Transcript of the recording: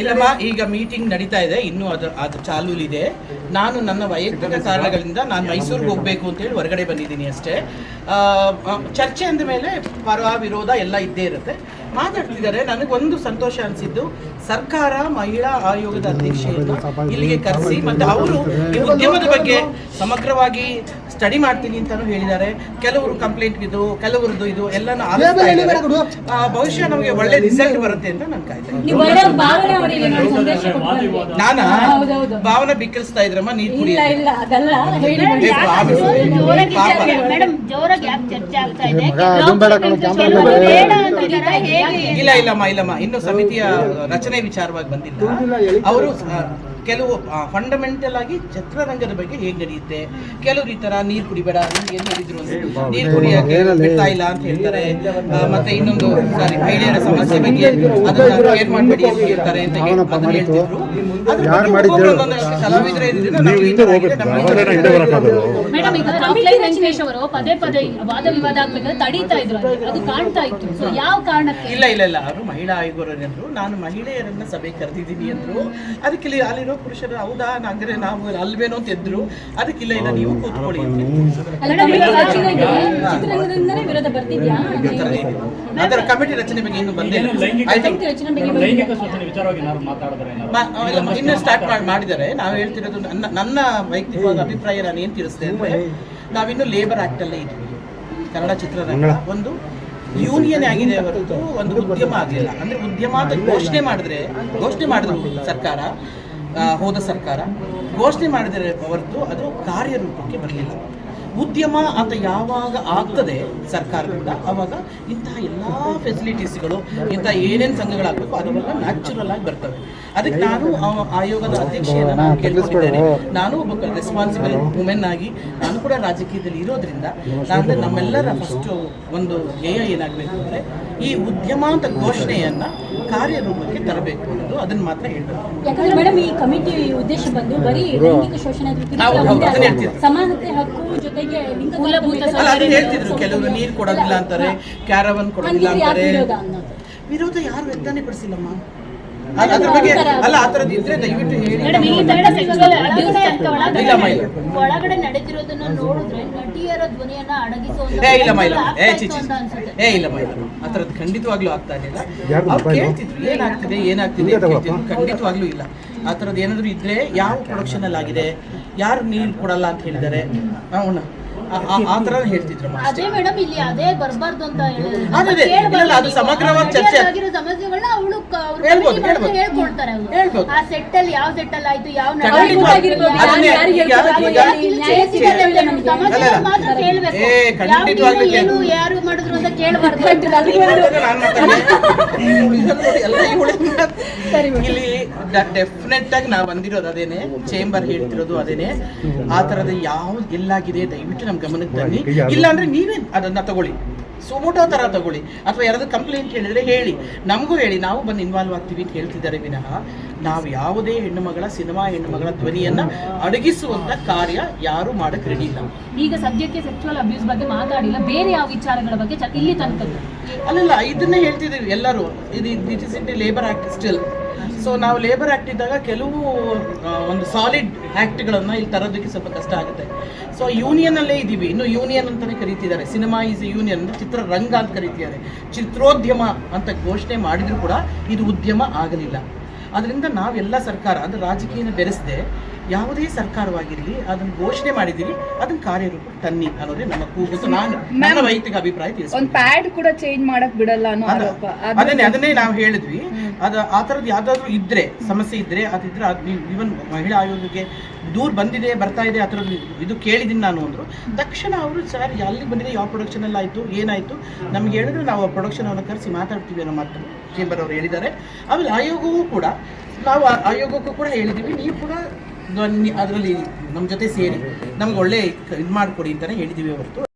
ಇಲ್ಲಮ್ಮ, ಈಗ ಮೀಟಿಂಗ್ ನಡೀತಾ ಇದೆ. ಇನ್ನೂ ಅದು ಅದು ಇದೆ ನಾನು ನನ್ನ ವೈಯಕ್ತಿಕ ಕಾರಣಗಳಿಂದ ನಾನು ಮೈಸೂರಿಗೆ ಹೋಗಬೇಕು ಅಂತೇಳಿ ಹೊರಗಡೆ ಬಂದಿದ್ದೀನಿ ಅಷ್ಟೇ. ಚರ್ಚೆ ಅಂದ ಮೇಲೆ ಪರ ವಿರೋಧ ಎಲ್ಲ ಇದ್ದೇ ಇರುತ್ತೆ. ಮಾತಾಡ್ತಿದ್ದಾರೆ. ನನಗೊಂದು ಸಂತೋಷ ಅನಿಸಿದ್ದು, ಸರ್ಕಾರ ಮಹಿಳಾ ಆಯೋಗದ ಅಧ್ಯಕ್ಷೆಯನ್ನು ಇಲ್ಲಿಗೆ ಕರೆಸಿ, ಮತ್ತು ಅವರು ಈ ಉದ್ಯಮದ ಬಗ್ಗೆ ಸಮಗ್ರವಾಗಿ ಸ್ಟಡಿ ಮಾಡ್ತೀನಿ ಅಂತಾನು ಹೇಳಿದ್ದಾರೆ. ಕೆಲವರು ಕಂಪ್ಲೇಂಟ್ ಇದು ಕೆಲವರದ್ದು ಇದು ಎಲ್ಲಾನು ಆ, ಬಹುಶಃ ನಮಗೆ ಒಳ್ಳೆ ರಿಸಲ್ಟ್ ಬರುತ್ತೆ ಅಂತ ನನ್ ಕಾಯ್ತಾ ಇದ್ದೀನಿ. ನೀವು ಬರೋ ಭಾವನೆ ಅವರಿಗೆ ನಾನು ಸಂದೇಶ ಕೊಟ್ಬಿಡಿ. ನಾನಾ? ಹೌದೌದು. ಭಾವನ ಬಿಕ್ಕಳಿಸ್ತಾ ಇದ್ರಮ್ಮ ನೀರ್ ಇಲ್ಲ ಇಲ್ಲ ಅದಲ್ಲ ಹೇಳಿ ಏ, ಭಾವ- ಜೋರಾಗಿ ಪಾಪ. ಮೇಡಮ್ ಜೋರಾಗಿ ಯಾಕೆ ಚರ್ಚೆ ಆಗ್ತಾ ಇದೆ? ಮಗ, ಅದನ್ ಬೇಡ ಕಣೋ, ಕ್ಯಾಮ್ರಾ ಕೆಲವರು ಬೇಡ. ಬೇಡ ಅಂತಿದ್ದಾರೆ ಹೇಗೆ? ಇಲ್ಲ ಇಲ್ಲಮ್ಮ ಇಲ್ಲಮ್ಮ. ಇನ್ನು ಸಮಿತಿಯ ರಚನೆ ವಿಚಾರವಾಗಿ ಬಂದಿಲ್ಲ. ಅವರು ಕೆಲವು ಫಂಡಮೆಂಟಲ್ ಆಗಿ ಚಿತ್ರರಂಗದ ಬಗ್ಗೆ ಹೇಗೆ ನಡೆಯುತ್ತೆ? ಕೆಲವರು ಈ ತರ ನೀರ್ ಕುಡಿಬೇಡ ನಿಮ್ಗೆ ಏನ್ ಹೇಳಿದ್ರು ಅಂದ್ರೆ ನೀರ್ ಕುಡಿಯಕ್ಕೆ ಬಿಡ್ತಾ ಇಲ್ಲ ಅಂತ ಹೇಳ್ತಾರೆ. ಮತ್ತೆ ಇನ್ನೊಂದು ಸಾರಿ ಮಹಿಳೆಯರ ಸಮಸ್ಯೆ ಬಗ್ಗೆ ಅದನ್ನ ಏನ್ ಮಾಡಬೇಡಿ ಅಂತ ಹೇಳ್ತಾರೆ ಅಂತ ಹೇಳಿ ಅದನ್ನ. ಹೇಳ್ತಿದ್ರು. ಮೇಡಮ್ ಈಗ ವೆಂಕಟೇಶ್ ಅವರು ಪದೇ ಪದೇ ವಾದ ವಿವಾದ ಆಗ್ಬೇಕಾದ್ರೆ ತಡೀತಾ ಇದ್ರು ಅದು ಕಾಣ್ತಾ ಇತ್ತು. ಸೊ ಯಾವ ಕಾರಣಕ್ಕೆ? ಇಲ್ಲ ಇಲ್ಲ ಇಲ್ಲ. ಅವರು ಮಹಿಳಾ ಆಯೋಗರು ನಾನು ಮಹಿಳೆಯರನ್ನ ಸಭೆ ಕರೆದಿದ್ದೀನಿ ಅಂದ್ರು. ಅದಕ್ಕೆ ಇಲ್ಲಿ ಅಲ್ಲಿರೋ ಪುರುಷರು ಹೌದಾ? ಅಂದ್ರೆ ನಾವು ಅಲ್ವೇನೋ ಅಂತ ಎದ್ರು. ಅದಕ್ಕಿಲ್ಲ ಇಲ್ಲ ನೀವು ಕೂತ್ಕೊಳ್ಳಿ. ಅದರ ಕಮಿಟಿ ರಚನೆ ಬಗ್ಗೆ ಇನ್ನು ಬಂದಿಲ್ಲ. ಇನ್ನು ಸ್ಟಾರ್ಟ್ ಮಾಡಿ ಮಾಡಿದರೆ ನಾವು ಹೇಳ್ತಿರೋದು ನನ್ನ ನನ್ನ ವೈಯಕ್ತಿಕವಾದ ಅಭಿಪ್ರಾಯ ನಾನು ಏನ್ ತಿಳಿಸಿದೆ ಅಂದ್ರೆ ನಾವಿನ್ನು ಲೇಬರ್ ಆಕ್ಟ್ ಅಲ್ಲೇ ಇದ್ವಿ ಕನ್ನಡ ಚಿತ್ರರಂಗ. ಒಂದು ಯೂನಿಯನ್ ಆಗಿದೆ ಹೊರತು ಒಂದು ಉದ್ಯಮ ಆಗಲಿಲ್ಲ ಅಂದ್ರೆ ಉದ್ಯಮ ಅಂತ ಘೋಷಣೆ ಮಾಡಿದ್ರೆ ಘೋಷಣೆ ಮಾಡಿದ್ರು ಸರ್ಕಾರ. ಹೋದ ಸರ್ಕಾರ ಘೋಷಣೆ ಮಾಡಿದರೆ ಹೊರತು ಅದು ಕಾರ್ಯರೂಪಕ್ಕೆ ಬರಲಿಲ್ಲ. ಉದ್ಯಮ ಅಂತ ಯಾವಾಗ ಆಗ್ತದೆ ಸರ್ಕಾರದಿಂದ ಅವಾಗ ಇಂತಹ ಎಲ್ಲ ಫೆಸಿಲಿಟೀಸ್ಗಳು ಇಂತಹ ಏನೇನು ಸಂಘಗಳಾಗಬೇಕು ಅದೆಲ್ಲ ನ್ಯಾಚುರಲ್ ಆಗಿ ಬರ್ತವೆ. ಅದಕ್ಕೆ ನಾನು ಆಯೋಗದ ಅಧ್ಯಕ್ಷೆಯನ್ನು ನಾನು ಕೇಳ್ಕೊಂಡಿದ್ದೇನೆ. ನಾನು ಒಬ್ಬ ರೆಸ್ಪಾನ್ಸಿಬಲ್ ವುಮೆನ್ ಆಗಿ ನಾನು ಕೂಡ ರಾಜಕೀಯದಲ್ಲಿ ಇರೋದ್ರಿಂದ ನಾನು ನಮ್ಮೆಲ್ಲರ ಫಸ್ಟ್ ಒಂದು ಧ್ಯೇಯ ಏನಾಗಬೇಕು ಅಂದರೆ ಈ ಉದ್ಯಮ ಅಂತ ಘೋಷಣೆಯನ್ನ ಕಾರ್ಯರೂಪಕ್ಕೆ ತರಬೇಕು ಅನ್ನೋದು ಅದನ್ನ ಮಾತ್ರ ಹೇಳ್ಬೇಕು. ಯಾಕಂದ್ರೆ ಮೇಡಮ್ ಈ ಕಮಿಟಿ ಉದ್ದೇಶ ಬಂದು ಬರೀ ಲೈಂಗಿಕ ಶೋಷಣೆ. ಸಮಾನತೆ ಹಕ್ಕು ಅಲ್ಲ ಹೇಳ್ತಿದ್ರು ಕೆಲವರು ನೀರು ಕೊಡೋದಿಲ್ಲ ಅಂತಾರೆ ಕ್ಯಾರವನ್ ಕೊಡೋದಿಲ್ಲ ಅಂತಾರೆ. ವಿರೋಧ ಯಾರು ವ್ಯಕ್ತಾನೆ ಪಡಿಸಿಲ್ಲಮ್ಮ? ಖಂಡಿತವಾಗ್ಲೂ ಅದ್ರ ಬಗ್ಗೆ ಅಲ್ಲ ಆ ಥರದ್ದು ಇದ್ರೆ ದಯವಿಟ್ಟು ಹೇಳಿ. ಮೇಡಮ್ ಈ ತರ ಸೆಕ್ಸುವಲ್ ಅಬ್ಯೂಸ್ ತನಕ ಒಳಗಡೆ ಇಲ್ಲಮ್ಮ, ಇಲ್ಲ. ಒಳಗಡೆ ನಡೆದಿರೋದನ್ನ ನೋಡಿದ್ರೆ ನಟಿಯರ ಧ್ವನಿಯನ್ನ ಅಡಗಿಸುವಂತ ಏ ಇಲ್ಲಮ್ಮ ಇಲ್ಲ ಏ ಆಗ್ತಾ ಚಿ ಇತ್ತು ಚಿ. ಅಂತ ಅನ್ಸುತ್ತೆ. ಏ ಇಲ್ಲಮ್ಮ ಇಲ್ಲ ಆ ಥರದ್ದು ಖಂಡಿತವಾಗ್ಲೂ ಆಗ್ತಾ ಇರಲಿಲ್ಲ. ಯಾರ್ದು ಅವ್ರು ಕೇಳ್ತಿದ್ರು ಏನಾಗ್ತಿದೆ ಏನಾಗ್ತಿದೆ ಕೇಳ್ತಿದ್ರು. ಖಂಡಿತವಾಗ್ಲೂ ಇಲ್ಲ. ಆ ಥರದ್ದು ಏನಾದರೂ ಇದ್ರೆ ಯಾವ ಪ್ರೊಡಕ್ಷನ್ ಅಲ್ಲಿ ಆಗಿದೆ ಯಾರು ನೀರು ಕೊಡಲ್ಲ ಅಂತ ಹೇಳಿದ್ದಾರೆ. ಅವನ ಆ ಥರ ಹೇಳ್ತಿದ್ರು ಅದೇ ಮೇಡಮ್ ಇಲ್ಲಿ ಅದೇ ಬರಬಾರ್ದು ಅಂತ ಹೇಳಿದ್ರು. ಅದೇ, ಸಮಗ್ರವಾಗಿ ಚರ್ಚೆ- ಆಗಿರೋ ಸಮಸ್ಯೆಗಳನ್ನ ಅವಳು ಹೇಳ್ಬೋದು. ಹೇಳ್ಕೊಳ್ತಾರೆ. ಆ ಸೆಟ್ ಅಲ್ಲಿ ಯಾವ ಸೆಟ್ ಅಲ್ಲಿ ಆಯ್ತು ಯಾವ ಖಂಡಿತವಾಗ್ಲೂ. ಏನು ಯಾರು ಅಂತ. ಇಲ್ಲಿ ಡೆಫಿನೆಟ್ ಆಗಿ ನಾವು ಬಂದಿರೋದು ಅದೇನೆ ಚೇಂಬರ್ ಹೇಳ್ತಿರೋದು ಅದೇನೆ. ಆ ತರದ ಯಾವ ಎಲ್ಲಾಗಿದೆ ದಯವಿಟ್ಟು ನಮ್ ಗಮನಕ್ಕೆ ತನ್ನಿ ಇಲ್ಲ ಅಂದ್ರೆ ನೀವೇ ಅದನ್ನ ತಗೊಳ್ಳಿ. ಸುಮೋಟೋ ಥರ ತಗೊಳ್ಳಿ. ಅಥವಾ ಯಾರಾದರೂ ಕಂಪ್ಲೇಂಟ್ ಹೇಳಿದ್ರೆ ಹೇಳಿ. ನಮಗೂ ಹೇಳಿ ನಾವು ಬಂದು ಇನ್ವಾಲ್ವ್ ಆಗ್ತೀವಿ ಅಂತ ಹೇಳ್ತಿದ್ದಾರೆ ವಿನಃ ನಾವು ಯಾವುದೇ ಹೆಣ್ಣು ಮಗಳ ಸಿನಿಮಾ ಹೆಣ್ಣು ಮಗಳ ಧ್ವನಿಯನ್ನ ಅಡಗಿಸುವಂಥ ಕಾರ್ಯ ಯಾರೂ ಮಾಡಕ್ಕೆ ರೆಡಿ ಇಲ್ಲ. ಈಗ ಸದ್ಯಕ್ಕೆ ಸೆಕ್ಚುವಲ್ ಅಬ್ಯೂಸ್ ಬಗ್ಗೆ ಮಾತಾಡಿಲ್ಲ. ಬೇರೆ ಯಾವ ವಿಚಾರಗಳ ಬಗ್ಗೆ ಇಲ್ಲಿ ತನಕ ಅಲ್ಲಲ್ಲ ಇದನ್ನೇ ಹೇಳ್ತಿದ್ದೀವಿ ಎಲ್ಲರೂ. ಇದು it is in labour act still so ನಾವು ಲೇಬರ್ ಆ್ಯಕ್ಟ್ ಇದ್ದಾಗ ಕೆಲವು ಒಂದು ಸಾಲಿಡ್ ಆ್ಯಕ್ಟ್ಗಳನ್ನು ಇಲ್ಲಿ ತರೋದಕ್ಕೆ ಸ್ವಲ್ಪ ಕಷ್ಟ ಆಗುತ್ತೆ. ಸೊ ಯೂನಿಯನಲ್ಲೇ ಇದ್ದೀವಿ ಇನ್ನು ಯೂನಿಯನ್ ಅಂತಲೇ ಕರೀತಿದ್ದಾರೆ. ಸಿನಿಮಾ ಈಸ್ ಯೂನಿಯನ್ ಅಂದರೆ ಚಿತ್ರರಂಗ ಅಂತ ಕರೀತಿದ್ದಾರೆ. ಚಿತ್ರೋದ್ಯಮ ಅಂತ ಘೋಷಣೆ ಮಾಡಿದರೂ ಕೂಡ ಇದು ಉದ್ಯಮ ಆಗಲಿಲ್ಲ. ಅದರಿಂದ ನಾವೆಲ್ಲ ಸರ್ಕಾರ, ಅಂದರೆ ರಾಜಕೀಯನ ಬೆರೆಸದೆ ಯಾವುದೇ ಸರ್ಕಾರವಾಗಿರಲಿ ಅದನ್ನು ಘೋಷಣೆ ಮಾಡಿದಿರಿ ಅದನ್ನ ಕಾರ್ಯರೂಪ ತನ್ನಿ ಅನ್ನೋದೇ ನಮ್ಮ ಕೂಗು ನಾನು ನನ್ನ ವೈಯಕ್ತಿಕ ಅಭಿಪ್ರಾಯ ತಿಳಿಸ್ತೀನಿ. ಒಂದ್ ಪ್ಯಾಡ್ ಕೂಡ ಚೇಂಜ್ ಮಾಡಕ್ ಬಿಡಲ್ಲ ಅನ್ನೋ ಆರೋಪ. ಅದ್ರ ಅದನ್ನೇ ಅದನ್ನೇ ನಾವು ಹೇಳಿದ್ವಿ. ಅದ ಆ ಥರದ್ದು ಯಾವ್ದಾದ್ರು ಇದ್ರೆ ಸಮಸ್ಯೆ ಇದ್ರೆ ಅದಿದ್ರೆ ಅದು ನೀವು ಇವನ್ ಮಹಿಳಾ ಆಯೋಗಕ್ಕೆ ದೂರ ಬಂದಿದೆ ಬರ್ತಾ ಇದೆ ಆ ಥರದ್ದು ಇದು ಕೇಳಿದೀನಿ ನಾನು ಅಂದ್ರು. ತಕ್ಷಣ ಅವರು ಸರ್ ಅಲ್ಲಿ ಬಂದಿದೆ ಯಾವ ಪ್ರೊಡಕ್ಷನ್ ಅಲ್ಲಿ ಆಯ್ತು ಏನಾಯ್ತು? ನಮ್ಗೆ ಹೇಳಿದ್ರೆ ನಾವು ಆ ಪ್ರೊಡಕ್ಷನ್ ಅವ್ರನ್ನ ಕರೆಸಿ ಮಾತಾಡ್ತೀವಿ ಅನ್ನೋ ಮಾತು ಚೇಂಬರ್ ಅವರು ಹೇಳಿದ್ದಾರೆ. ಆಮೇಲೆ ಆಯೋಗವೂ ಕೂಡ ನಾವು ಆ ಆಯೋಗಕ್ಕೂ ಕೂಡ ಹೇಳಿದ್ದೀವಿ. ನೀವು ಕೂಡ ಅದರಲ್ಲಿ ನಮ್ಮ ಜೊತೆ ಸೇರಿ ನಮ್ಗೆ ಒಳ್ಳೆ ಇದು ಮಾಡಿಕೊಡಿ ಅಂತಲೇ ಹೇಳಿದ್ದೀವಿ ಹೊರತು